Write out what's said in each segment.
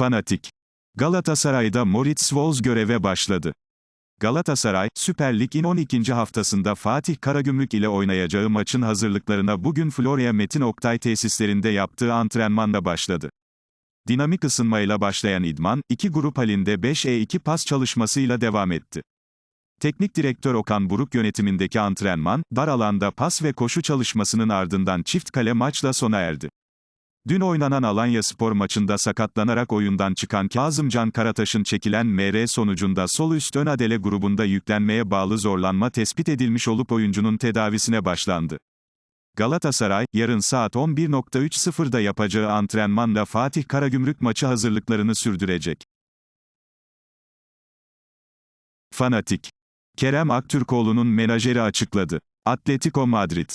Fanatik. Galatasaray'da Moritz Wolz göreve başladı. Galatasaray, Süper Lig'in 12. haftasında Fatih Karagümrük ile oynayacağı maçın hazırlıklarına bugün Florya Metin Oktay tesislerinde yaptığı antrenmanla başladı. Dinamik ısınmayla başlayan idman, iki grup halinde 5E2 pas çalışmasıyla devam etti. Teknik direktör Okan Buruk yönetimindeki antrenman, dar alanda pas ve koşu çalışmasının ardından çift kale maçla sona erdi. Dün oynanan Alanya Spor maçında sakatlanarak oyundan çıkan Kazımcan Karataş'ın çekilen MR sonucunda sol üst ön adele grubunda yüklenmeye bağlı zorlanma tespit edilmiş olup oyuncunun tedavisine başlandı. Galatasaray, yarın saat 11.30'da yapacağı antrenmanla Fatih Karagümrük maçı hazırlıklarını sürdürecek. Fanatik. Kerem Aktürkoğlu'nun menajeri açıkladı. Atletico Madrid.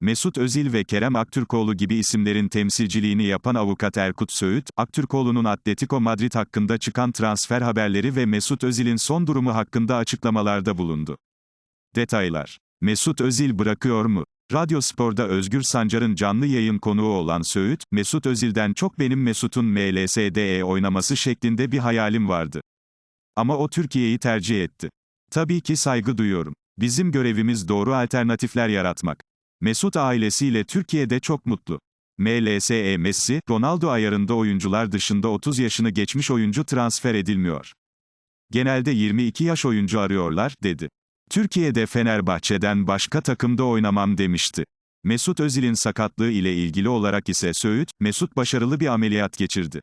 Mesut Özil ve Kerem Aktürkoğlu gibi isimlerin temsilciliğini yapan avukat Erkut Söğüt, Aktürkoğlu'nun Atletico Madrid hakkında çıkan transfer haberleri ve Mesut Özil'in son durumu hakkında açıklamalarda bulundu. Detaylar. Mesut Özil bırakıyor mu? Radyo Spor'da Özgür Sancar'ın canlı yayın konuğu olan Söğüt, Mesut Özil'den çok benim Mesut'un MLSD'e oynaması şeklinde bir hayalim vardı. Ama o Türkiye'yi tercih etti. Tabii ki saygı duyuyorum. Bizim görevimiz doğru alternatifler yaratmak. Mesut ailesiyle Türkiye'de çok mutlu. MLSE Messi, Ronaldo ayarında oyuncular dışında 30 yaşını geçmiş oyuncu transfer edilmiyor. Genelde 22 yaş oyuncu arıyorlar, dedi. Türkiye'de Fenerbahçe'den başka takımda oynamam demişti. Mesut Özil'in sakatlığı ile ilgili olarak ise Söğüt, Mesut başarılı bir ameliyat geçirdi.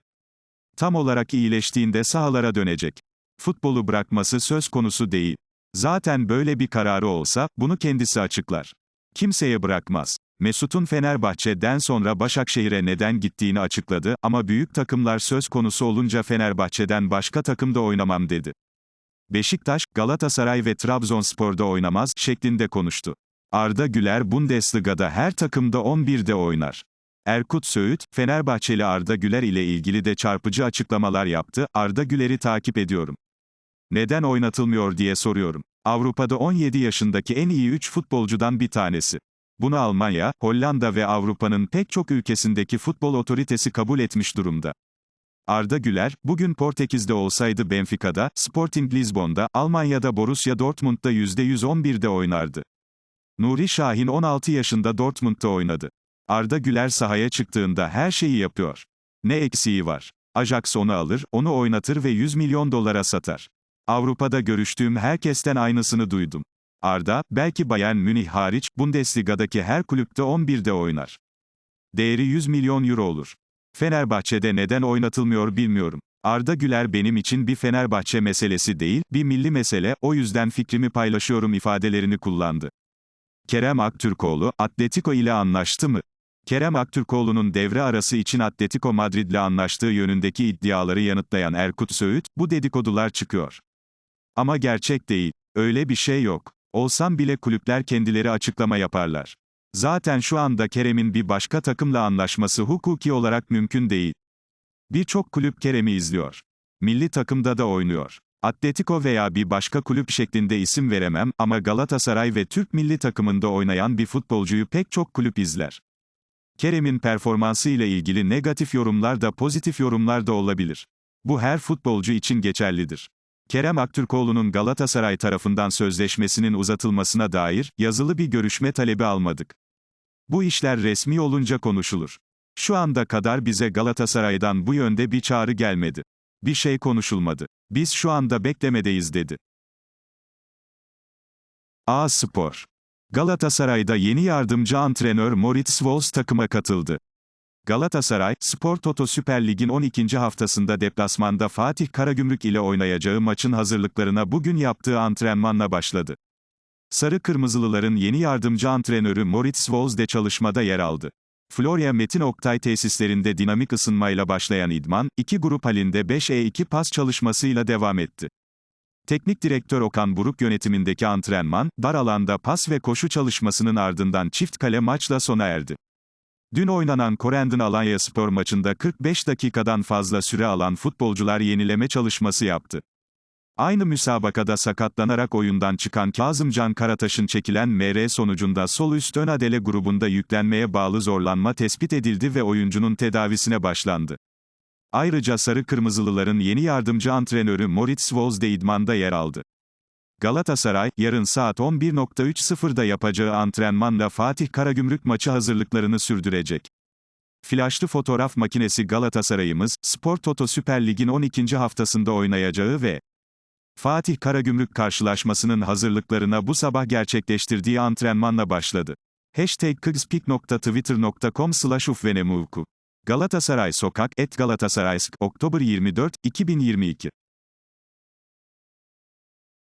Tam olarak iyileştiğinde sahalara dönecek. Futbolu bırakması söz konusu değil. Zaten böyle bir kararı olsa, bunu kendisi açıklar. Kimseye bırakmaz. Mesut'un Fenerbahçe'den sonra Başakşehir'e neden gittiğini açıkladı ama büyük takımlar söz konusu olunca Fenerbahçe'den başka takımda oynamam dedi. Beşiktaş, Galatasaray ve Trabzonspor'da oynamaz şeklinde konuştu. Arda Güler Bundesliga'da her takımda 11'de oynar. Erkut Söğüt, Fenerbahçeli Arda Güler ile ilgili de çarpıcı açıklamalar yaptı. Arda Güler'i takip ediyorum. Neden oynatılmıyor diye soruyorum. Avrupa'da 17 yaşındaki en iyi 3 futbolcudan bir tanesi. Bunu Almanya, Hollanda ve Avrupa'nın pek çok ülkesindeki futbol otoritesi kabul etmiş durumda. Arda Güler, bugün Portekiz'de olsaydı Benfica'da, Sporting Lisbon'da, Almanya'da Borussia Dortmund'da %111'de oynardı. Nuri Şahin 16 yaşında Dortmund'da oynadı. Arda Güler sahaya çıktığında her şeyi yapıyor. Ne eksiği var? Ajax onu alır, onu oynatır ve 100 milyon dolara satar. Avrupa'da görüştüğüm herkesten aynısını duydum. Arda, belki Bayern Münih hariç, Bundesliga'daki her kulüpte 11'de oynar. Değeri 100 milyon euro olur. Fenerbahçe'de neden oynatılmıyor bilmiyorum. Arda Güler benim için bir Fenerbahçe meselesi değil, bir milli mesele, o yüzden fikrimi paylaşıyorum ifadelerini kullandı. Kerem Aktürkoğlu, Atletico ile anlaştı mı? Kerem Aktürkoğlu'nun devre arası için Atletico Madrid'le anlaştığı yönündeki iddiaları yanıtlayan Erkut Söğüt, bu dedikodular çıkıyor. Ama gerçek değil. Öyle bir şey yok. Olsam bile kulüpler kendileri açıklama yaparlar. Zaten şu anda Kerem'in bir başka takımla anlaşması hukuki olarak mümkün değil. Birçok kulüp Kerem'i izliyor. Milli takımda da oynuyor. Atletico veya bir başka kulüp şeklinde isim veremem ama Galatasaray ve Türk milli takımında oynayan bir futbolcuyu pek çok kulüp izler. Kerem'in performansı ile ilgili negatif yorumlar da pozitif yorumlar da olabilir. Bu her futbolcu için geçerlidir. Kerem Aktürkoğlu'nun Galatasaray tarafından sözleşmesinin uzatılmasına dair yazılı bir görüşme talebi almadık. Bu işler resmi olunca konuşulur. Şu anda kadar bize Galatasaray'dan bu yönde bir çağrı gelmedi. Bir şey konuşulmadı. Biz şu anda beklemedeyiz dedi. A Spor. Galatasaray'da yeni yardımcı antrenör Moritz Wolz takıma katıldı. Galatasaray, Spor Toto Süper Lig'in 12. haftasında deplasmanda Fatih Karagümrük ile oynayacağı maçın hazırlıklarına bugün yaptığı antrenmanla başladı. Sarı Kırmızılıların yeni yardımcı antrenörü Moritz Wolz de çalışmada yer aldı. Florya Metin Oktay tesislerinde dinamik ısınmayla başlayan idman, iki grup halinde 5E2 pas çalışmasıyla devam etti. Teknik direktör Okan Buruk yönetimindeki antrenman, dar alanda pas ve koşu çalışmasının ardından çift kale maçla sona erdi. Dün oynanan Korendon Alanya Spor maçında 45 dakikadan fazla süre alan futbolcular yenileme çalışması yaptı. Aynı müsabakada sakatlanarak oyundan çıkan Kazımcan Karataş'ın çekilen MR sonucunda sol üst ön adele grubunda yüklenmeye bağlı zorlanma tespit edildi ve oyuncunun tedavisine başlandı. Ayrıca Sarı Kırmızılıların yeni yardımcı antrenörü Moritz Wolz de idmanda yer aldı. Galatasaray, yarın saat 11.30'da yapacağı antrenmanla Fatih Karagümrük maçı hazırlıklarını sürdürecek. Flaşlı fotoğraf makinesi Galatasaray'ımız, Spor Toto Süper Lig'in 12. haftasında oynayacağı ve Fatih Karagümrük karşılaşmasının hazırlıklarına bu sabah gerçekleştirdiği antrenmanla başladı. Hashtag kızpik.twitter.com slash ufvenemuku. Galatasaray Sokak, et Galatasaraysk, Oktober 24, 2022.